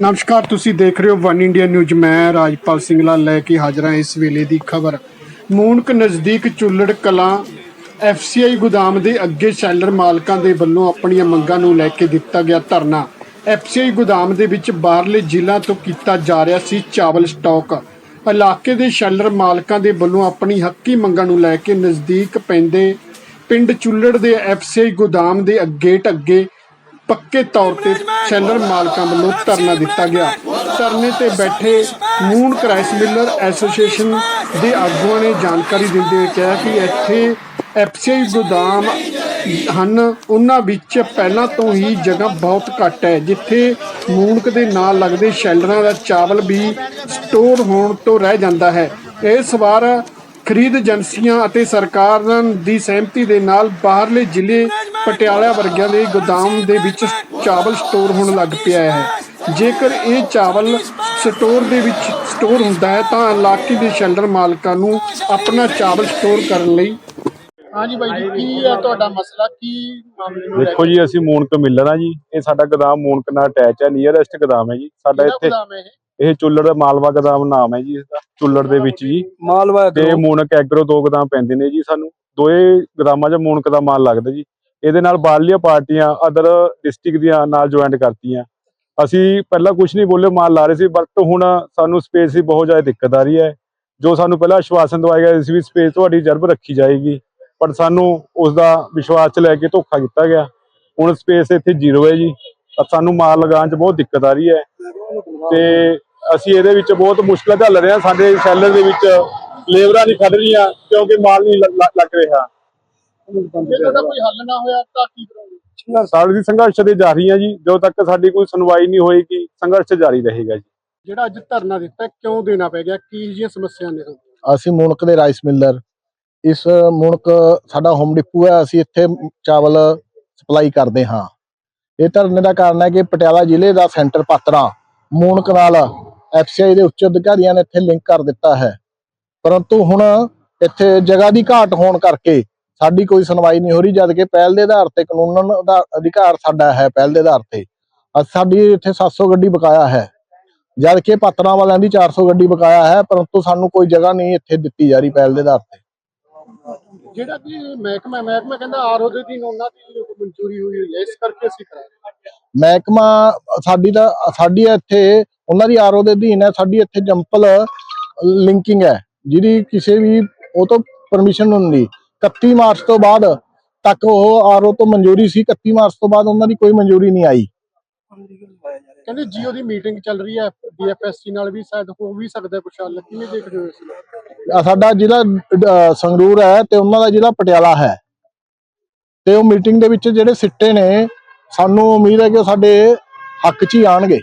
ਨਮਸਕਾਰ, ਤੁਸੀਂ ਦੇਖ ਰਹੇ ਹੋ ਵਨ ਇੰਡੀਆ ਨਿਊਜ਼। ਮੈਂ ਰਾਜਪਾਲ ਸਿੰਘਲਾ ਲੈ ਕੇ ਹਾਜ਼ਰ ਹਾਂ ਇਸ ਵੇਲੇ ਦੀ ਖਬਰ। ਮੂਨਕ ਨਜ਼ਦੀਕ ਚੁੱਲੜ ਕਲਾਂ ਐਫਸੀਆਈ ਗੋਦਾਮ ਦੇ ਅੱਗੇ ਸ਼ੈਲਰ ਮਾਲਕਾਂ ਦੇ ਵੱਲੋਂ ਆਪਣੀਆਂ ਮੰਗਾਂ ਨੂੰ ਲੈ ਕੇ ਦਿੱਤਾ ਗਿਆ ਧਰਨਾ। ਐਫਸੀਆਈ ਗੋਦਾਮ ਦੇ ਵਿੱਚ ਬਾਹਰਲੇ ਜ਼ਿਲ੍ਹਾ ਤੋਂ ਕੀਤਾ ਜਾ ਰਿਹਾ ਸੀ ਚਾਵਲ ਸਟਾਕ। ਇਲਾਕੇ ਦੇ ਸ਼ੈਲਰ ਮਾਲਕਾਂ ਦੇ ਵੱਲੋਂ ਆਪਣੀ ਹੱਕੀ ਮੰਗਾਂ ਨੂੰ ਲੈ ਕੇ ਨਜ਼ਦੀਕ ਪੈਂਦੇ ਪਿੰਡ ਚੁੱਲੜ ਦੇ ਐਫਸੀਆਈ ਗੋਦਾਮ ਦੇ ਅੱਗੇ ਢੱਗੇ ਪੱਕੇ ਤੌਰ ਤੇ ਸ਼ੈਲਰ ਮਾਲਕਾਂ ਵੱਲੋਂ ਧਰਨਾ ਦਿੱਤਾ ਗਿਆ। ਧਰਨੇ ਤੇ ਬੈਠੇ ਮੂਨ ਕ੍ਰਾਈਸ ਮਿਲਰ ਐਸੋਸੀਏਸ਼ਨ ਦੇ ਆਗੂਆਂ ਨੇ ਜਾਣਕਾਰੀ ਦਿੰਦੇ ਹੋਏ ਕਿਹਾ ਕਿ ਇੱਥੇ ਐਫਸੀਆਈ ਗੋਦਾਮ ਹਨ। ਉਹਨਾਂ ਵਿੱਚ ਪਹਿਲਾਂ ਤੋਂ ਹੀ ਜਗ੍ਹਾ ਬਹੁਤ ਘੱਟ ਹੈ, ਜਿੱਥੇ ਮੂਨਕ ਦੇ ਨਾਲ ਲੱਗਦੇ ਸ਼ੈਲਰਾਂ ਦਾ ਚਾਵਲ ਵੀ ਸਟੋਰ ਹੋਣ ਤੋਂ ਰਹਿ ਜਾਂਦਾ ਹੈ। ਇਸ ਵਾਰ ਖਰੀਦ ਏਜੰਸੀਆਂ ਅਤੇ ਸਰਕਾਰਾਂ ਦੀ ਸਹਿਮਤੀ ਦੇ ਨਾਲ ਬਾਹਰਲੇ ਜ਼ਿਲ੍ਹੇ ਪਟਿਆਲਾ ਵਰਗਿਆਂ ਦੇ ਗੋਦਾਮ ਦੇ ਵਿੱਚ ਚਾਵਲ ਸਟੋਰ ਹੋਣ ਲੱਗ ਪਿਆ ਹੈ। ਜੇਕਰ ਇਹ ਚਾਵਲ ਸਟੋਰ ਦੇ ਵਿੱਚ ਸਟੋਰ ਹੁੰਦਾ ਹੈ ਤਾਂ ਇਲਾਕੇ ਦੇ ਸ਼ੈਲਰ ਮਾਲਕਾਂ ਨੂੰ ਆਪਣਾ ਚਾਵਲ ਸਟੋਰ ਕਰਨ ਲਈ ਹਾਂਜੀ ਬਾਈ ਜੀ ਕੀ ਹੈ ਤੁਹਾਡਾ ਮਸਲਾ? ਕੀ ਮਾਮਲੇ ਨੂੰ ਲੈ ਦੇਖੋ ਜੀ ਅਸੀਂ ਮੂਨਕ ਮਿਲਰ ਆ ਜੀ। ਇਹ ਸਾਡਾ ਗੋਦਾਮ ਮੂਨਕ ਨਾਲ ਅਟੈਚ ਹੈ ਨੀਅਰੈਸਟ ਗੋਦਾਮ ਹੈ ਜੀ। ਸਾਡਾ ਇੱਥੇ ਇਹ? ਚੁੱਲੜ ਦਾ ਮਾਲਵਾ ਗੋਦਾਮ ਨਾਮ ਹੈ ਜੀ ਇਸਦਾ ਚੁੱਲੜ ਦੇ ਵਿੱਚ ਜੀ। ਮਾਲਵਾ ਤੇ ਮੂਨਕ ਐਗਰੋ ਦੋ ਗੋਦਾਮ ਪੈਂਦੇ ਨੇ ਜੀ ਸਾਨੂੰ। ਦੋਏ ਗੋਦਾਮਾਂ 'ਚ ਮੂਨਕ ਦਾ ਮਾਲ ਲੱਗਦਾ ਜੀ। ਇਹਦੇ ਨਾਲ ਬਾਹਰਲੀਆਂ ਪਾਰਟੀਆਂ ਅਦਰ ਡਿਸਟ੍ਰਿਕਟ ਦੀਆਂ ਨਾਲ ਜੁਆਇੰਟ ਕਰਤੀਆਂ। ਅਸੀਂ ਪਹਿਲਾਂ ਕੁਝ ਨਹੀਂ ਬੋਲੇ, ਮਾਲ ਲਾ ਰਹੇ ਸੀ ਬਟ ਹੁਣ ਸਾਨੂੰ ਸਪੇਸ ਦੀ ਬਹੁਤ ਜ਼ਿਆਦਾ ਦਿੱਕਤ ਆ ਰਹੀ ਹੈ। ਜੋ ਸਾਨੂੰ ਪਹਿਲਾਂ ਆਸ਼ਵਾਸਨ ਦਵਾਇਆ ਗਿਆ ਸੀ ਵੀ ਸਪੇਸ ਤੁਹਾਡੀ ਰਿਜ਼ਰਵ ਰੱਖੀ ਜਾਏਗੀ, ਪਰ ਸਾਨੂੰ ਉਸ ਦਾ ਵਿਸ਼ਵਾਸ 'ਚ ਲੈ ਕੇ ਧੋਖਾ ਕੀਤਾ ਗਿਆ। ਹੁਣ ਸਪੇਸ ਇੱਥੇ ਜ਼ੀਰੋ ਹੈ ਜੀ ਸਾਨੂੰ ਮਾਲ ਲਗਾਉਣ 'ਚ ਬਹੁਤ ਦਿੱਕਤ ਆ ਰਹੀ ਹੈ। ਤੇ ਅਸੀਂ ਇਹਦੇ ਵਿੱਚ ਬਹੁਤ ਮੁਸ਼ਕਲਾਂ ਝੱਲ ਰਹੇ ਹਾਂ, ਸਾਡੇ ਸੈਲਰ ਦੇ ਵਿੱਚ ਲੇਬਰਾਂ ਨਹੀਂ ਖੜ ਰਹੀਆਂ, ਕਿਉਂਕਿ ਮਾਲ ਨਹੀਂ ਲੱਗ ਰਿਹਾ। ਜੇ ਤੁਹਾਡਾ ਕੋਈ ਹੱਲ ਨਾ ਹੋਇਆ ਤਾਂ ਕੀ ਕਰੋਗੇ? ਸਾਡੀ ਸੰਘਰਸ਼ ਦੇ ਜਾਰੀ ਹੈ ਜੀ ਜਦੋਂ ਤੱਕ ਸਾਡੀ ਕੋਈ ਸੁਣਵਾਈ ਨਹੀਂ ਹੋਏਗੀ ਸੰਘਰਸ਼ ਜਾਰੀ ਰਹੇਗਾ ਜੀ। ਜਿਹੜਾ ਅੱਜ ਧਰਨਾ ਦਿੱਤਾ ਕਿਉਂ ਦੇਣਾ ਪੈ ਗਿਆ? ਕੀ ਜਿਹੀਆਂ ਸਮੱਸਿਆ ਨੇ ਅਸੀਂ ਮੁਣਕ ਦੇ ਰਾਈਸ ਮਿਲਰ ਇਸ ਮੁਣਕ ਸਾਡਾ ਹੋਮ ਡਿਪੂ ਹੈ ਅਸੀਂ ਇੱਥੇ ਚਾਵਲ ਸਪਲਾਈ ਕਰਦੇ ਹਾਂ। ਇਹ ਧਰਨੇ ਦਾ ਕਾਰਨ ਹੈ ਕਿ ਪਟਿਆਲਾ ਜ਼ਿਲ੍ਹੇ ਦਾ ਸੈਂਟਰ ਪਾਤਰਾ ਮੁਣਕ ਨਾਲ ਐਫਸੀਆਈ ਦੇ ਉੱਚ ਅਧਿਕਾਰੀਆਂ ਨੇ ਇੱਥੇ ਲਿੰਕ ਕਰ ਦਿੱਤਾ ਹੈ। ਪਰੰਤੂ ਹੁਣ ਇੱਥੇ ਜਗ੍ਹਾ ਦੀ ਘਾਟ ਹੋਣ ਕਰਕੇ ਸਾਡੀ ਕੋਈ ਸੁਣਵਾਈ ਨਹੀਂ ਹੋ ਰਹੀ ਜਦ ਕਿ ਪਹਿਲ ਦੇ ਆਧਾਰ ਤੇ ਕਾਨੂੰਨ ਦਾ ਅਧਿਕਾਰ ਸਾਡਾ ਹੈ ਪਹਿਲ ਦੇ ਆਧਾਰ ਤੇ। ਸਾਡੀ ਇੱਥੇ 700 ਗੱਡੀ ਬਕਾਇਆ ਹੈ। ਜਦ ਕਿ ਪਾਤਰਾਂ ਵਾਲਿਆਂ ਦੀ 400 ਗੱਡੀ ਬਕਾਇਆ ਹੈ ਪਰੰਤੂ ਸਾਨੂੰ ਕੋਈ ਜਗ੍ਹਾ ਨਹੀਂ ਇੱਥੇ ਦਿੱਤੀ ਜਾ ਰਹੀ ਪਹਿਲ ਦੇ ਆਧਾਰ ਤੇ। ਜਿਹੜਾ ਕਿ ਮਹਿਕਮਾ ਮਹਿਕਮਾ ਕਹਿੰਦਾ ਆਰਓ ਦੇ ਦਿਨ ਉਹਨਾਂ ਦੀ ਮਨਜ਼ੂਰੀ ਹੋਈ ਹੈ ਇਸ ਕਰਕੇ ਅਸੀਂ ਕਰਾ ਮਹਿਕਮਾ ਸਾਡੀ ਦਾ ਸਾਡੀ ਇੱਥੇ ਉਹਨਾਂ ਦੀ ਆਰਓ ਦੇ ਅਧੀਨ ਹੈ ਸਾਡੀ ਇੱਥੇ ਜੰਪਲ ਲਿੰਕਿੰਗ ਹੈ ਜਿਹਦੀ ਕਿਸੇ ਵੀ ਉਹ ਤੋਂ ਪਰਮਿਸ਼ਨ ਹੁੰਦੀ। 31 ਮਾਰਚ ਤੋਂ ਬਾਅਦ ਤੱਕ ਉਹ ਆਰਓ ਤੋਂ ਮਨਜ਼ੂਰੀ ਸੀ 31 ਮਾਰਚ ਤੋਂ ਬਾਅਦ ਉਹਨਾਂ ਦੀ ਕੋਈ ਮਨਜ਼ੂਰੀ ਨਹੀਂ ਆਈ। ਕਹਿੰਦੇ ਜੀਓ ਦੀ ਮੀਟਿੰਗ ਚੱਲ ਰਹੀ ਹੈ। ਡੀਐਫਐਸਸੀ ਨਾਲ ਵੀ ਸ਼ਾਇਦ ਹੋ ਵੀ ਸਕਦਾ ਕੁਛ ਹੱਲ ਕਿਵੇਂ ਦੇਖਦੇ ਹੋ ਇਸ ਸਾਡਾ ਜ਼ਿਲ੍ਹਾ ਸੰਗਰੂਰ ਹੈ ਤੇ ਉਹਨਾਂ ਦਾ ਜ਼ਿਲ੍ਹਾ ਪਟਿਆਲਾ ਹੈ। ਤੇ ਉਹ ਮੀਟਿੰਗ ਦੇ ਵਿੱਚ ਜਿਹੜੇ ਸਿੱਟੇ ਨੇ ਸਾਨੂੰ ਉਮੀਦ ਹੈ ਕਿ ਉਹ ਸਾਡੇ ਹੱਕ 'ਚ ਹੀ ਆਣਗੇ।